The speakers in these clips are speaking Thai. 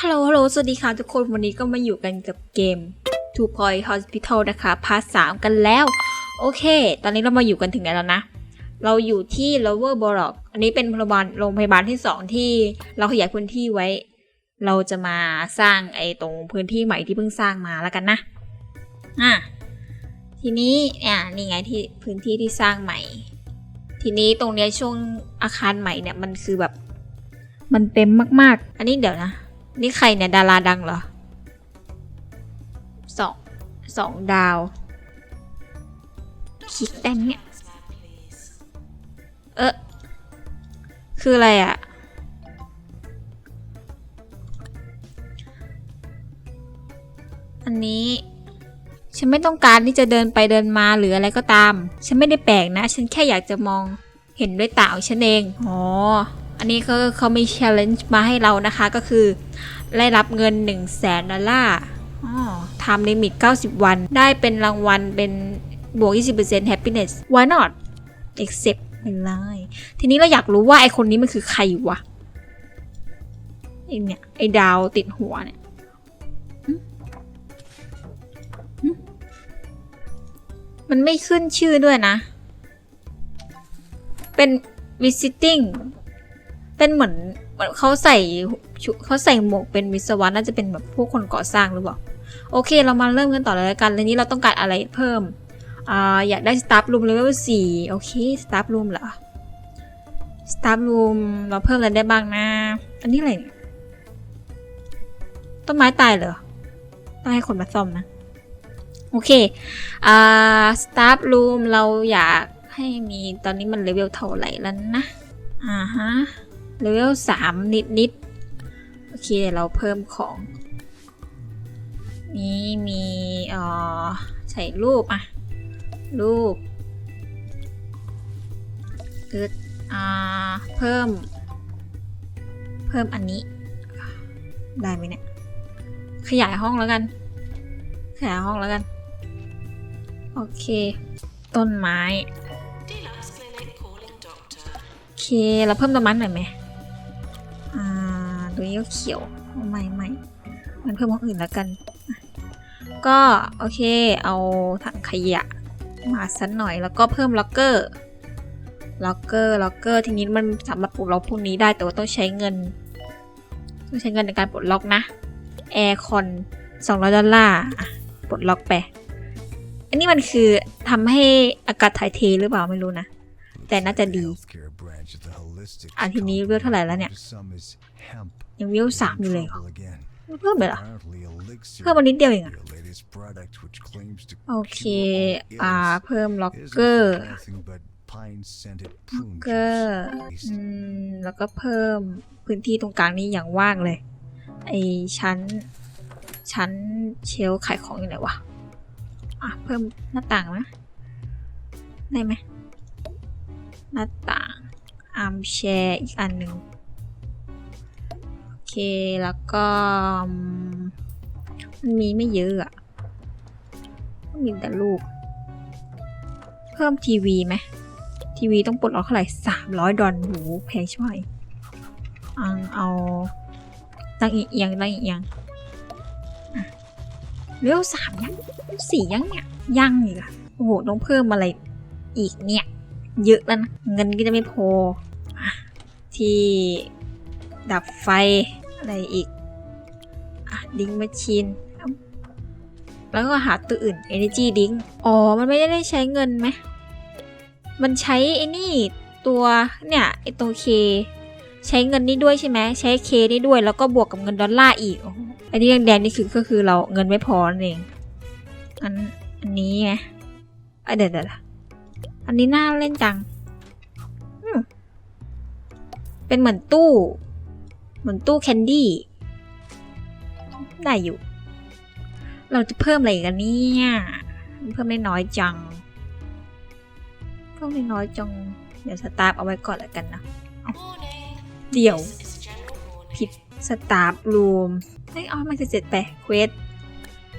ฮัลโหลฮัลโหลสวัสดีค่ะทุกคนวันนี้ก็มาอยู่กันกับเกม Two Point Hospital นะคะพาร์ทสามกันแล้ว โอเค ตอนนี้เรามาอยู่กันถึงไหนแล้วนะ เราอยู่ที่ Lower b o r o c k อันนี้เป็นโรงพยาบาลโรงพยาบาลที่สองที่เราขยายพื้นที่ไว้ เราจะมาสร้างไอ้ตรงพื้นที่ใหม่ที่เพิ่งสร้างมาแล้วกันนะอะทีนี้อ่านี่ไงที่พื้นที่ที่สร้างใหม่ ทีนี้ตรงเนี้ยช่วงอาคารใหม่เนี่ยมันคือแบบมันเต็มมากๆ อันนี้เดี๋ยวนะ นี่ใครเนี่ย ดาราดังเหรอสองสองดาว คลิกได้ไหมเนี่ย เออคืออะไรอะอันนี้ ฉันไม่ต้องการที่จะเดินไปเดินมาหรืออะไรก็ตาม ฉันไม่ได้แปลกนะ ฉันแค่อยากจะมองเห็นด้วยตาของฉันเอง อ๋อ อันนี้เขาเขามี challenge มาให้เรานะคะ ก็คือได้รับเงิน 1 0 0 0 0แสนดอลลาร์อ๋อ time limit 90 วัน ได้เป็นรางวัลเป็นบวก 20% happiness why not accept ไปเลยทีนี้เราอยากรู้ว่าไอคนนี้มันคือใครวะไอเนี่ยไอดาวติดหัวเนี่ยหึหึมันไม่ขึ้นชื่อด้วยนะ เป็น visiting เป็นเหมือนเหมือนเขาใส่เขาใส่หมวกเป็นวิศวะน่าจะเป็นแบบพวกคนก่อสร้างหรือเปล่า โอเค เรามาเริ่มกันต่อเลยกันแล้วนี้เราต้องการอะไรเพิ่มอ่าอยากได้ staff room level 4โอเค staff room เหรอ staff room เราเพิ่มอะไรได้บ้างนะ อันนี้อะไรเนี่ยต้นไม้ตายเหรอต้องให้คนมาซ่อมนะ โอเคอ่า staff room เราอยากให้มีตอนนี้มันเลเวลเท่าไหร่แล้วนะอ่าฮะ เลเวลสามนิดนิดโอเคเราเพิ่มของ นี่มีเอ่อใส่รูปอะรูปอึดอ่าเพิ่ม เพิ่มอันนี้ ได้ไหมเนี่ย ขยายห้องแล้วกัน ขยายห้องแล้วกัน โอเค ต้นไม้ โอเค เราเพิ่มต้นไม้หน่อยไหม ตัวนี้ก็เขียวไม่ไม่มันเพิ่มห้องอื่นแล้วกัน ก็โอเคเอาถังขยะมาสักหน่อยแล้วก็เพิ่มล็อกเกอร์ล็อกเกอร์ล็อกเกอร์ทีนี้มันสามารถปลดล็อกพวกนี้ได้แต่ว่าต้องใช้เงินต้องใช้เงินในการปลดล็อกนะแอร์คอน200 ดอลลาร์ปลดล็อกไปอันนี้มันคือทำให้อากาศถ่ายเทหรือเปล่าไม่รู้นะ แต่น่าจะดีอะทีนี้เวลเท่าไหร่แล้วเนี่ย to some is hemp ยังวิวสามอยู่เลยเหรอ trouble again. เพิ่มไปเหรอ Apparently elixir เพิ่มมานิดเดียวเองอะ your latest product which claims to โอเค cure all อ่า ills เพิ่มล็อก isn't เกอร์ nothing but pine scented ล็อก prune เกอร์ juice. อืมแล้วก็เพิ่มพื้นที่ตรงกลางนี้อย่างว่างเลย ไอชั้น ชั้นเชลฟ์ขายของอยู่ไหนวะ อะ เพิ่มหน้าต่างไหมได้ไหมหน้าต่างอาร์มแชร์อีกอันหนึ่งโอ เคแล้วก็มันมีไม่เยอะอะมีแต่ลูก เพิ่มทีวีไหมทีวีต้องปลดล็อกเท่าไหร่สามร้อยดอลโหแพงช่วยอังเอาตั้งอีกเอียงตั้งอีกเอียงอะเร็วสามยังสี่ยังเนี่ยยังอีกอะโอ้โหต้องเพิ่มอะไรอีกเนี่ย เยอะแล้วนะเงินก็จะไม่พอที่ดับไฟ อะไรอีกอะดิงมชชีนแล้วก็หาตัวอื่น Energy ดิงอ๋อ มันไม่ได้ใช้เงินไหม มันใช้ไอ้นี่ตัวเนี่ยไอ้ตัวเคใช้เงินนี่ด้วยใช่ไหมใช้เคนี่ด้วยแล้วก็บวกกับเงินดอลลาร์อีกโอ้โหไอ้แดงนี่คือก็คือเราเงินไม่พอนั่นเองอันอันนี้ไงเอ้ยเดี๋ยวเดี๋ยวอันนี้น่าเล่นจังเป็นเหมือนตู้ เหมือนตู้แคนดี้ ได้อยู่ เราจะเพิ่มอะไรกันเนี่ยเพิ่มได้น้อยจัง เพิ่มได้น้อยจัง เดี๋ยวสตาร์ทเอาไว้ก่อนแล้วกันนะ เดี๋ยว ผิดสตาฟรูมเฮ้ยอ๋อมันจะเสร็จไปเควส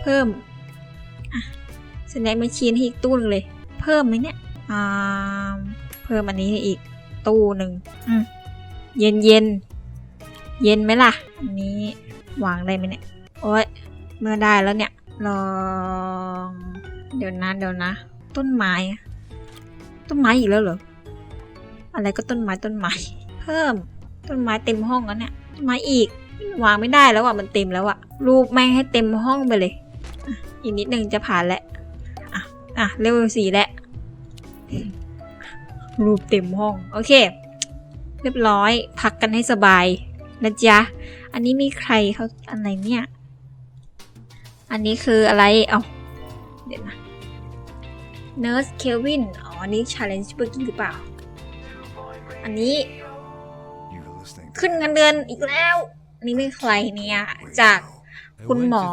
เพิ่มสแน็คแมชชีนให้อีกตู้หนึงเลย เพิ่มไหมเนี่ยอ่าเพิ่มอันนี้ให้อีกตู้หนึ่งเย็นเย็น เย็นไหมล่ะ อันนี้วางได้ไหมเนี่ย โอ้ยเมื่อได้แล้วเนี่ย ลอง เดี๋ยวนะเดี๋ยวนะ ต้นไม้ ต้นไม้อีกแล้วเหรอ อะไรก็ต้นไม้ต้นไม้ เพิ่ม ต้นไม้เต็มห้องแล้วเนี่ย ต้นไม้อีก วางไม่ได้แล้วอะ มันเต็มแล้วอะ รูปแม่งให้เต็มห้องไปเลย อีกนิดนึงจะผ่านแล้ว อะ อะเร็วสี่แล้ว รูปเต็มห้อง โอเค เรียบร้อย พักกันให้สบาย นะจ๊ะ อันนี้มีใครเขาอะไรเนี่ย อันนี้คืออะไร เอาเดี๋ยวนะ Nurse Kelvin อ๋อ อันนี้ Challenge เบอร์กี้หรือเปล่า อันนี้ ขึ้นเงินเดือนอีกแล้ว อันนี้เป็นใครเนี่ย จากคุณหมอ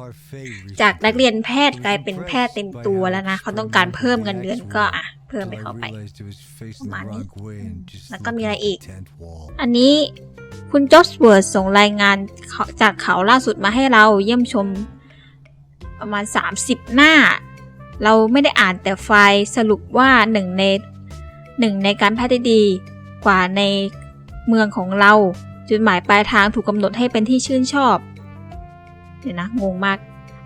the Cirque du Parfait จากนักเรียน recently. แพทย์กลายเป็นแพทย์เต็มตัวแล้วนะ เขาต้องการเพิ่มเงินเดือนก็อะ เพิ่มไป Till I เข้าไป realized it was facing ประมาณ the นี้ wrong way and just แล้วก็มี looking อะไร at อีก the tent wall. อันนี้คุณจอสเวิร์ดส่งรายงานเขาจากเขาล่าสุดมาให้เราเยี่ยมชมประมาณ 30 หน้า เราไม่ได้อ่านแต่ไฟล์สรุปว่าหนึ่งในหนึ่งในการแพทย์ที่ดีกว่าในเมืองของเรา จุดหมายปลายทางถูกกำหนดให้เป็นที่ชื่นชอบ เดี๋ยวนะงงมาก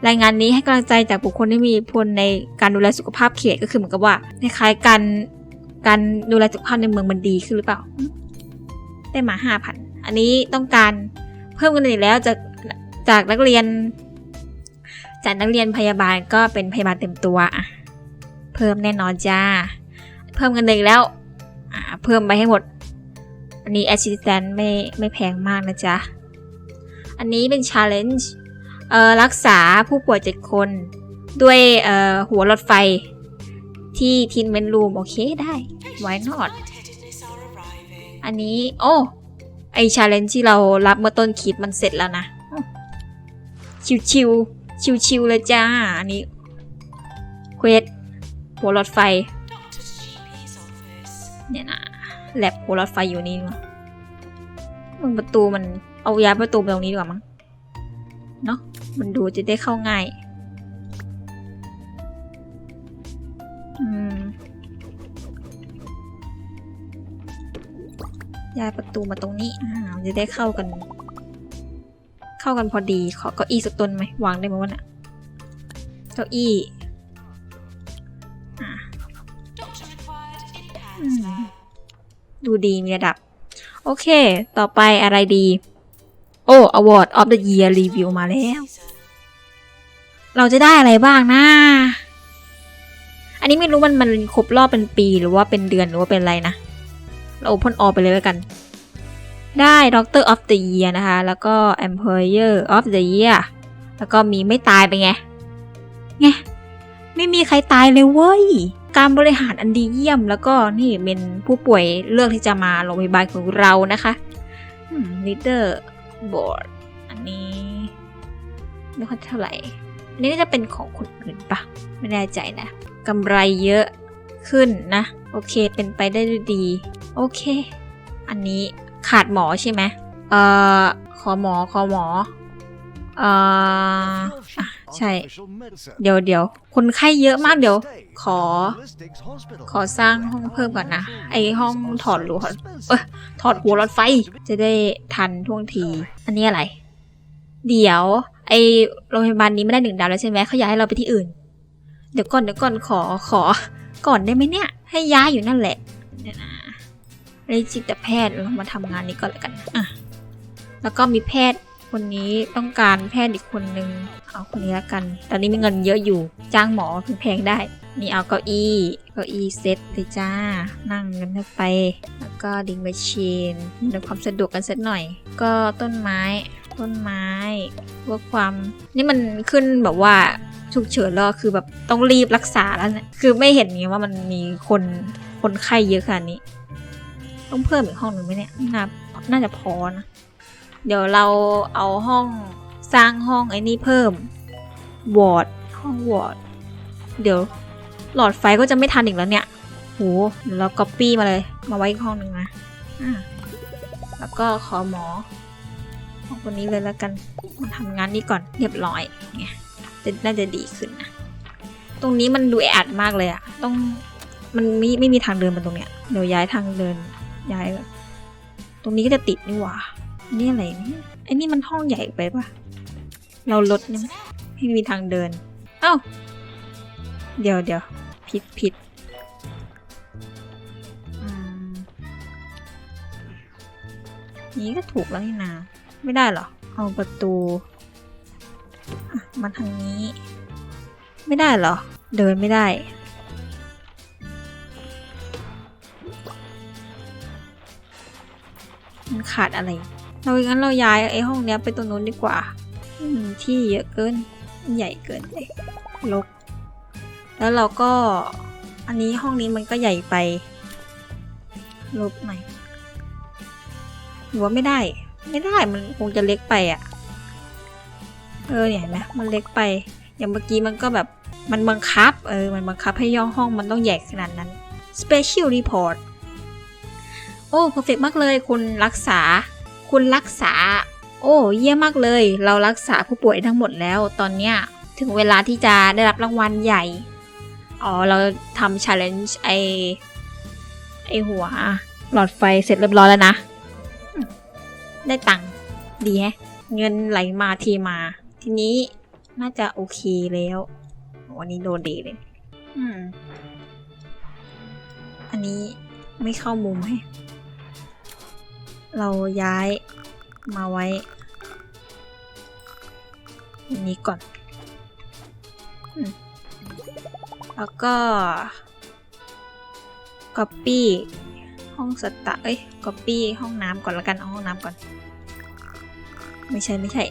รายงานนี้ให้กำลังใจจากบุคคลที่มีผลในการดูแลสุขภาพเขตก็คือเหมือนกับว่าคล้ายๆการการดูแลสุขภาพในเมืองมันดีขึ้นหรือเปล่า ได้มาห้าพันอันนี้ต้องการเพิ่มเงินอีกแล้วจากจากนักเรียน จากนักเรียนพยาบาลก็เป็นพยาบาลเต็มตัวอะเพิ่มแน่นอนจ้า เพิ่มเงินอีกแล้วอ่าเพิ่มไปให้หมด อันนี้ assistant ไม่ไม่แพงมากนะจ๊ะ อันนี้เป็น challenge รักษาผู้ป่วยเจ็ดคน ด้วยหัวรถไฟที่ทินเมนรูม โอเคได้ Why not อันนี้ โอ้ ไอชาเลนจ์ที่เรารับเมื่อต้นคลิปมันเสร็จแล้วนะ ชิวชิวชิวชิวเลยจ้า อันนี้เควสหัวรถไฟ เนี่ยนะแลบหัวรถไฟอยู่นี่มั้งมึงประตูมันเอายาประตูไปตรงนี้ดีกว่ามั้งเนาะ มันดูจะได้เข้าง่าย อืมย้ายประตูมาตรงนี้อ่ามันจะได้เข้ากัน เข้ากันพอดี ขอเก้าอี้สักตนไหมวางได้ไหมวะน่ะเก้าอี้ดูดีมีระดับ โอเค ต่อไปอะไรดี โอ้ Award of the Year Review มาแล้ว เราจะได้อะไรบ้างนะ อันนี้ไม่รู้มันมันครบรอบเป็นปีหรือว่าเป็นเดือนหรือว่าเป็นอะไรนะ เรา Open All ไปเลยแล้วกัน ได้ Doctor of the Year นะคะ แล้วก็ Employer of the Year แล้วก็มีไม่ตายไปไง ไง ไม่มีใครตายเลยเว้ย การบริหารอันดีเยี่ยม แล้วก็นี่เป็นผู้ป่วยเลือกที่จะมาโรงพยาบาลของเรานะคะ อืม Leader Board อันนี้ ไม่ค่อยเท่าไหร่ อันนี้น่จะเป็นของคนอื่นปะไม่แน่ใจนะกำไรเยอะขึ้นนะ โอเคเป็นไปได้ดี โอเค อันนี้ขาดหมอใช่ไหมเอ่อขอหมอขอหมอเอ่ออะ ใช่ เดี๋ยวเดี๋ยวคนไข้เยอะมากเดี๋ยว ขอ ขอสร้างห้องเพิ่มก่อนนะ ไอห้องถอดรูเอ้ยถอดหัวรถไฟจะได้ทันท่วงที อันนี้อะไร เดี๋ยว ไอโรงพยาบาลนี้ไม่ได้หนึ่งดาวแล้วใช่ไหมเขาย้ายเราไปที่อื่น เดี๋ยวก่อนเดี๋ยวก่อนขอขอ ก่อนได้ไหมเนี่ย ให้ย้ายอยู่นั่นแหละเดี๋ยวนะเรจิตแพทย์เรามาทำงานนี้ก่อนแล้วกันอะแล้วก็มีแพทย์ คนนี้ต้องการแพทย์อีกคนนึงเอาคนนี้ละกัน ตอนนี้มีเงินเยอะอยู่จ้างหมอแพงๆได้ นี่เอาเก้าอี้เก้าอี้เซ็ตเลยจ้า นั่งกันไป แล้วก็ดิงไปชีนในความสะดวกกันสักหน่อย ก็ต้นไม้ต้นไม้เพื่อความ นี่มันขึ้นแบบว่าฉุกเฉินแล้วคือแบบต้องรีบรักษาแล้วเนี่ยคือไม่เห็นไงว่ามันมีคนคนไข้เยอะขนาดนี้ ต้องเพิ่มอีกห้องหนึ่งไหมเนี่ยน่าน่าจะพอนะ เดี๋ยวเราเอาห้องสร้างห้องไอ้นี่เพิ่มวอร์ดห้องวอร์ดเดี๋ยวหลอดไฟก็จะไม่ทันอีกแล้วเนี่ยโหเดี๋ยวเราก๊อปปี้มาเลย มาไว้อีกห้องหนึ่งนะอ่าแล้วก็ขอหมอห้องคนนี้เลยแล้วกันมาทำงานนี้ก่อนเรียบร้อยไงจะน่าจะดีขึ้นนะตรงนี้มันดูแออัดมากเลยอะต้องมันไม่ไม่มีทางเดินมาตรงเนี้ยเดี๋ยวย้ายทางเดินย้าย ตรงนี้ก็จะติดนี่หว่า นี่อะไรเนี่ยไอ้นี่มันห้องใหญ่ไปปะเราลดนี่ไม่มีทางเดิน เอ้า เดี๋ยวเดี๋ยวผิดผิดนี้ก็ถูกแล้วนี่นา ไม่ได้หรอ เอาประตูมาทางนี้ ไม่ได้หรอ เดินไม่ได้มันขาดอะไร เรางั้นเราย้ายไอ้ห้องเนี้ยไปตรงนู้นดีกว่า อืมที่เยอะเกิน ใหญ่เกินเลยลก แล้วเราก็ อันนี้ห้องนี้มันก็ใหญ่ไป ลบหน่อยหรือว่าไม่ได้ ไม่ได้มันคงจะเล็กไปอะ่ะ เออเนี่ยเห็นไหมมันเล็กไป อย่างเมื่อกี้มันก็แบบมันบังคับ เออ มันบังคับให้ย่องห้องมันต้องใหญ่ขนาดนั้น Special Report โอ้ เพอร์เฟกมากเลยคุณรักษา คุณรักษา โอ้เยี่ยมมากเลย เรารักษาผู้ป่วยทั้งหมดแล้ว ตอนเนี้ยถึงเวลาที่จะได้รับรางวัลใหญ่ อ๋อ เราทำ challenge ไอไอหัว หลอดไฟเสร็จเรียบร้อยแล้วนะ ได้ตังค์ดีแฮะ เงินไหลมาทีมา ทีนี้น่าจะโอเคแล้ววันนี้โดนดีเลยอืมอันนี้ไม่เข้ามุมให้ เราย้ายมาไว้นนี้ก่อนอแล้วก็ copy ห้องสตาเอ้ย copy ห้องน้ำก่อนละกัน เอาห้องน้ำก่อน ไม่ใช่ไม่ใช่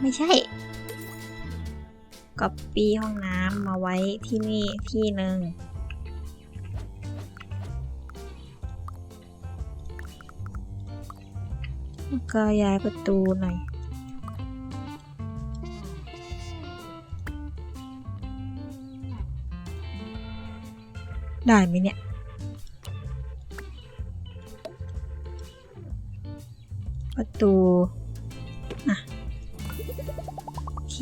ไม่ใช่ copy ห้องน้ำมาไว้ที่นี่ที่หนึ่ง ก็ย้ายประตูหน่อย ได้ไหมเนี่ยประตู อะ โอเค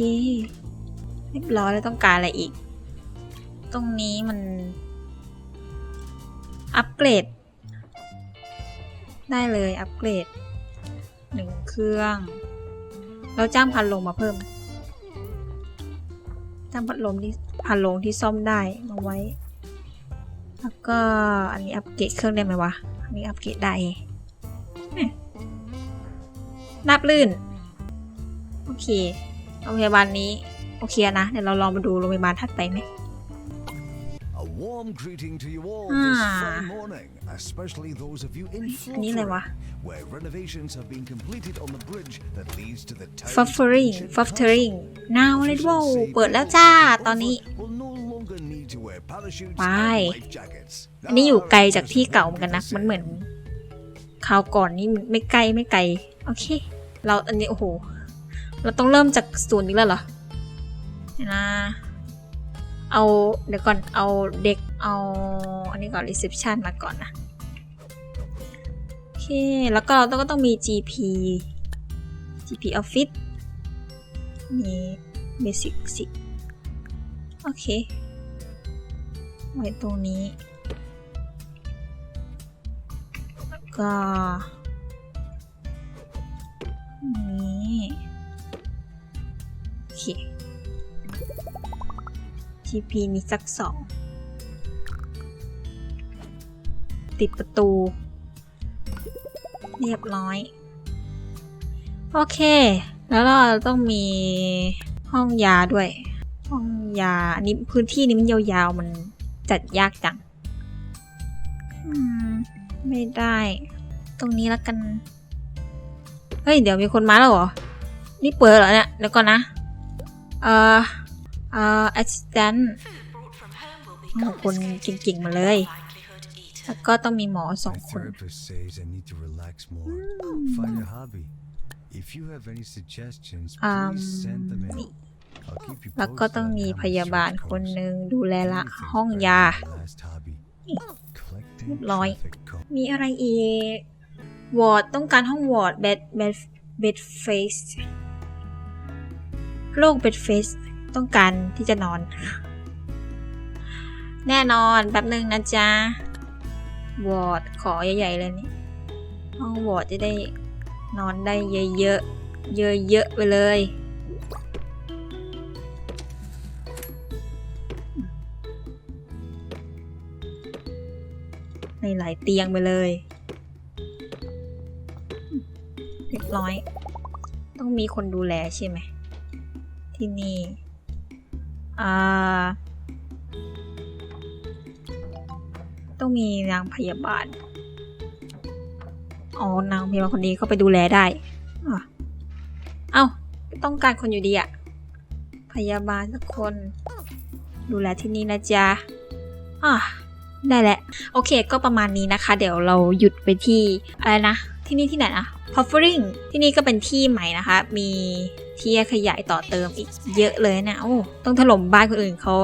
เรียบร้อยแล้วต้องการอะไรอีก ตรงนี้มัน อัปเกรด ได้เลยอัปเกรด หนึ่งเครื่อง เราจ้างพันลมมาเพิ่ม จ้างพัดลมที่พันลมที่ซ่อมได้มาไว้ แล้วก็อันนี้อัปเกรดเครื่องได้ไหมวะ อันนี้อัปเกรดได้อืมนับลื่น โอเคโรงพยาบาลนี้ โอเคนะ เดี๋ยวเราลองมาดูโรงพยาบาลถัดไปไหม A warm greeting to you all Ah. this fine morning, especially those of you in อันนี้อะไรวะ Fluttering, where renovations have been completed on the bridge that leads to the town's Fuffering ancient Fuffering castle. now let go Officials say เปิดแล้ว those จ้า who ตอนนี้ over will no longer need to wear parachutes ไป and life jackets. อันนี้อยู่ Our ไกลจาก officers ที่ will เก่า not เหมือน be กันนะ the มัน same. เหมือนคราวก่อนนี่ไม่ใกล้ไม่ไกล โอเค เราอันนี้โอ้โห เราต้องเริ่มจากศูนย์นี้แล้วเหรอเดี๋ยวนะ เอาเดี๋ยวก่อนเอาเด็กเอาอันนี้ก่อน reception มาก่อนนะโอเค แล้วก็เราต้องก็ต้องมี GP GP office มี basic สิโอเค ไว้ตรงนี้แล้วก็นี้ GP มีสักสองติดประตู เรียบร้อย โอเค แล้วเราต้องมีห้องยาด้วย ห้องยาอันนี้พื้นที่นี้มันยาวๆ มันจัดยากจังอืมไม่ได้ ตรงนี้แล้วกัน เฮ้ย เดี๋ยวมีคนมาแล้วเหรอ นี่เปิดเหรอเนี่ย เดี๋ยวก่อนนะ เอ่อ เอ่อ assistant Food brought from home will be เอาคนเก่งๆมาเลย likelihood eaten. แล้วก็ต้องมีหมอสอง My คน therapist says I need to relax more. Find a hobby. If you have any suggestions, Um, please send them in. I'll keep you แล้วก็ posted ต้อง on มี how พ my ยาบาล search คน goes. หนึ่งดูแลละ Anything ห้อง better ยา than my last hobby. Collecting เรียบร้อย traffic cones. มีอะไรอีก วอร์ดต้องการห้องวอร์ด bed bed bed face โรค bed face ต้องการที่จะนอน แน่นอนแป๊บหนึ่งนะจ๊ะวอร์ดขอใหญ่ๆเลยนี่ห้องวอร์ดจะได้นอนได้เยอะๆเยอะๆไปเลยในหลายเตียงไปเลย เรียบร้อย ต้องมีคนดูแลใช่ไหม ที่นี่ อ่า ต้องมีนางพยาบาล อ๋อ นางพยาบาลคนนี้เข้าไปดูแลได้เอ้า ต้องการคนอยู่ดีอะพยาบาลสักคน ดูแลที่นี่นะจ๊ะอะได้แหละ โอเค ก็ประมาณนี้นะคะ เดี๋ยวเราหยุดไปที่อะไรนะ ที่นี่ที่ไหนนะ p o f f e r i n g ที่นี่ก็เป็นที่ใหม่นะคะ มี ที่ขยายต่อเติมอีกเยอะเลยนะโอ้ต้องถล่มบ้านคนอื่นเขา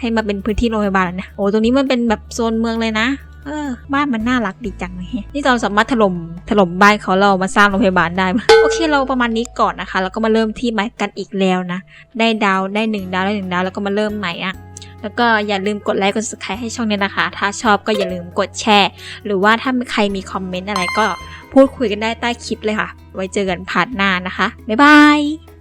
ให้มาเป็นพื้นที่โรงพยาบาลแล้วนะโอ้ตรงนี้มันเป็นแบบโซนเมืองเลยนะเออบ้านมันน่ารักดีจังเลยนี่เราสามารถถล่มถล่มบ้านเขาเรามาสร้างโรงพยาบาลได้ไหมโอเคเราประมาณนี้ก่อนนะคะ แล้วก็มาเริ่มที่ใหม่กันอีกแล้วนะ ได้ดาวได้หนึ่งดาวได้หนึ่งดาวแล้วก็มาเริ่มใหม่อะแล้วก็อย่าลืมกดไลค์กด subscribe ให้ช่องนี้นะคะ ถ้าชอบก็อย่าลืมกดแชร์ หรือว่าถ้าใครมีคอมเมนต์อะไรก็พูดคุยกันได้ใต้คลิปเลยค่ะ ไว้เจอกันพาร์ทหน้านะคะ บ๊ายบาย